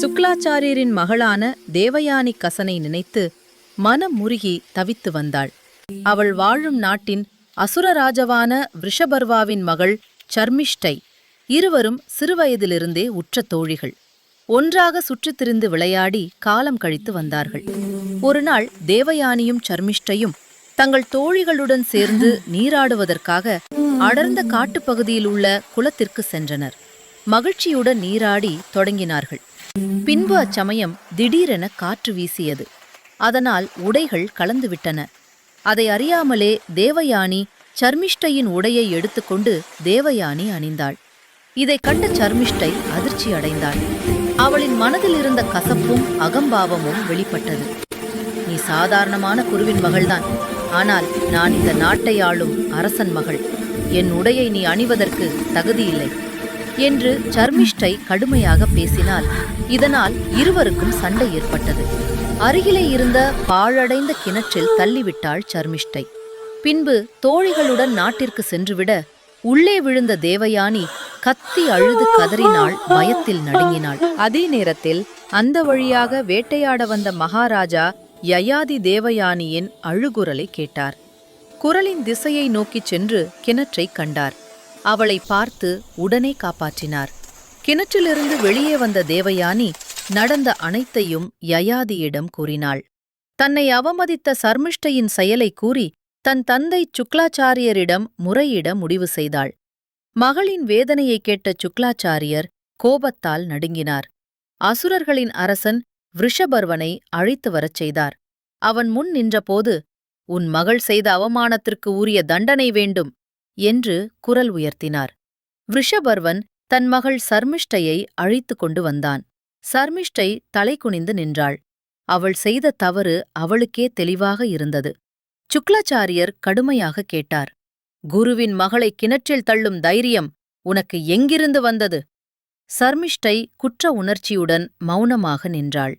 சுக்லாச்சாரியரின் மகளான தேவயானி கசனை நினைத்து மனம் முருகி தவித்து வந்தாள். அவள் வாழும் நாட்டின் அசுரராஜவான விஷபர்வாவின் மகள் சர்மிஷ்டை இருவரும் சிறுவயதிலிருந்தே உற்ற தோழிகள். ஒன்றாக சுற்றித் திரிந்து விளையாடி காலம் கழித்து வந்தார்கள். ஒருநாள் தேவயானியும் சர்மிஷ்டையும் தங்கள் தோழிகளுடன் சேர்ந்து நீராடுவதற்காக அடர்ந்த காட்டுப்பகுதியில் உள்ள குளத்திற்கு சென்றனர். மகிழ்ச்சியுடன் நீராடி தொடங்கினார்கள். பின்பு அச்சமயம் திடீரென காற்று வீசியது. அதனால் உடைகள் கலந்துவிட்டன. அதை அறியாமலே தேவயானி சர்மிஷ்டையின் உடையை எடுத்துக்கொண்டு தேவயானி அணிந்தாள். இதைக் கண்ட சர்மிஷ்டை அதிர்ச்சி அடைந்தாள். அவளின் மனதில் இருந்த கசப்பும் அகம்பாவமும் வெளிப்பட்டது. நீ சாதாரணமான குருவின் மகள்தான். ஆனால் நான் இந்த நாட்டை ஆளும் அரசன் மகள். என் உடையை நீ அணிவதற்கு தகுதியில்லை. என்று சர்மிஷ்டை கடுமையாக பேசினால் இதனால் இருவருக்கும் சண்டை ஏற்பட்டது. அருகிலே இருந்த பாழடைந்த கிணற்றில் தள்ளிவிட்டாள் சர்மிஷ்டை. பின்பு தோழிகளுடன் நாட்டிற்கு சென்றுவிட உள்ளே விழுந்த தேவயானி கத்தி அழுது கதறினாள் பயத்தில் நடுங்கினாள். அதே நேரத்தில் அந்த வழியாக வேட்டையாட வந்த மகாராஜா யயாதி தேவயானியின் அழுகுரலை கேட்டார். குரலின் திசையை நோக்கிச் சென்று கிணற்றைக் கண்டார். அவளை பார்த்து உடனே காப்பாற்றினார். கிணற்றிலிருந்து வெளியே வந்த தேவயானி நடந்த அனைத்தையும் யயாதியிடம் கூறினாள். தன்னை அவமதித்த சர்மிஷ்டையின் செயலை கூறி தன் தந்தை சுக்லாச்சாரியரிடம் முறையிட முடிவு செய்தாள். மகளின் வேதனையைக் கேட்ட சுக்லாச்சாரியர் கோபத்தால் நடுங்கினார். அசுரர்களின் அரசன் விருஷபர்வனை அழைத்து வரச் செய்தார். அவன் முன் நின்றபோது உன் மகள் செய்த அவமானத்திற்கு உரிய தண்டனை வேண்டும். என்று குரல் உயர்த்தினார். ரிஷபர்வன் தன் மகள் சர்மிஷ்டையை அழைத்து கொண்டு வந்தான். சர்மிஷ்டை தலை குனிந்து நின்றாள். அவள் செய்த தவறு அவளுக்கே தெளிவாக இருந்தது. சுக்லாச்சாரியர் கடுமையாக கேட்டார். குருவின் மகளை கிணற்றில் தள்ளும் தைரியம் உனக்கு எங்கிருந்து வந்தது? சர்மிஷ்டை குற்ற உணர்ச்சியுடன் மௌனமாக நின்றாள்.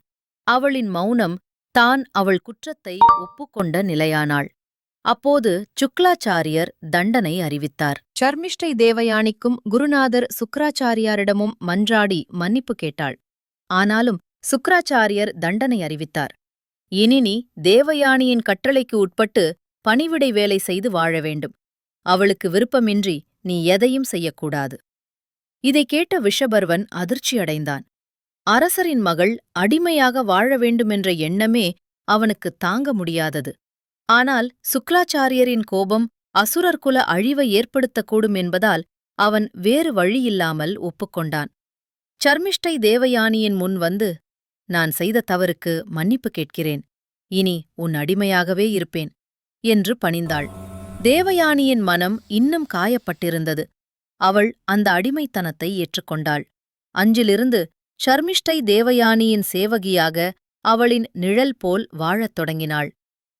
அவளின் மௌனம் தான் அவள் குற்றத்தை ஒப்புக்கொண்ட நிலையானாள். அப்போது சுக்லாச்சாரியர் தண்டனை அறிவித்தார். சர்மிஷ்டை தேவயானிக்கும் குருநாதர் சுக்ராச்சாரியாரிடமும் மன்றாடி மன்னிப்பு கேட்டாள். ஆனாலும் சுக்ராச்சாரியர் தண்டனை அறிவித்தார். இனி நீ தேவயானியின் கட்டளைக்கு உட்பட்டு பணிவிடை வேலை செய்து வாழ வேண்டும். அவளுக்கு விருப்பமின்றி நீ எதையும் செய்யக்கூடாது. இதைக் கேட்ட விஷபர்வன் அதிர்ச்சியடைந்தான் அரசரின் மகள் அடிமையாக வாழ வேண்டுமென்ற எண்ணமே அவனுக்கு தாங்க முடியாதது. ஆனால் சுக்லாச்சாரியரின் கோபம் அசுரர்குல அழிவை ஏற்படுத்தக்கூடும் என்பதால் அவன் வேறு வழியில்லாமல் ஒப்புக்கொண்டான். சர்மிஷ்டை தேவயானியின் முன் வந்து நான் செய்த தவறுக்கு மன்னிப்பு கேட்கிறேன். இனி உன் அடிமையாகவே இருப்பேன் என்று பணிந்தாள். தேவயானியின் மனம் இன்னும் காயப்பட்டிருந்தது. அவள் அந்த அடிமைத்தனத்தை ஏற்றுக்கொண்டாள். அஞ்சிலிருந்து ஷர்மிஷ்டை தேவயானியின் சேவகியாக அவளின் நிழல் போல் வாழத் தொடங்கினாள்.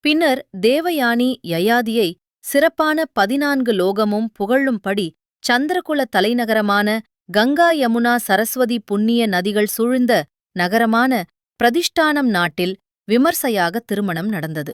பின்னர் தேவயானி யயாதியை சிறப்பான பதினான்கு லோகமும் புகழும்படி சந்திரகுல தலைநகரமான கங்கா யமுனா சரஸ்வதி புண்ணிய நதிகள் சூழ்ந்த நகரமான பிரதிஷ்டானம் நாட்டில் விமர்சையாக திருமணம் நடந்தது.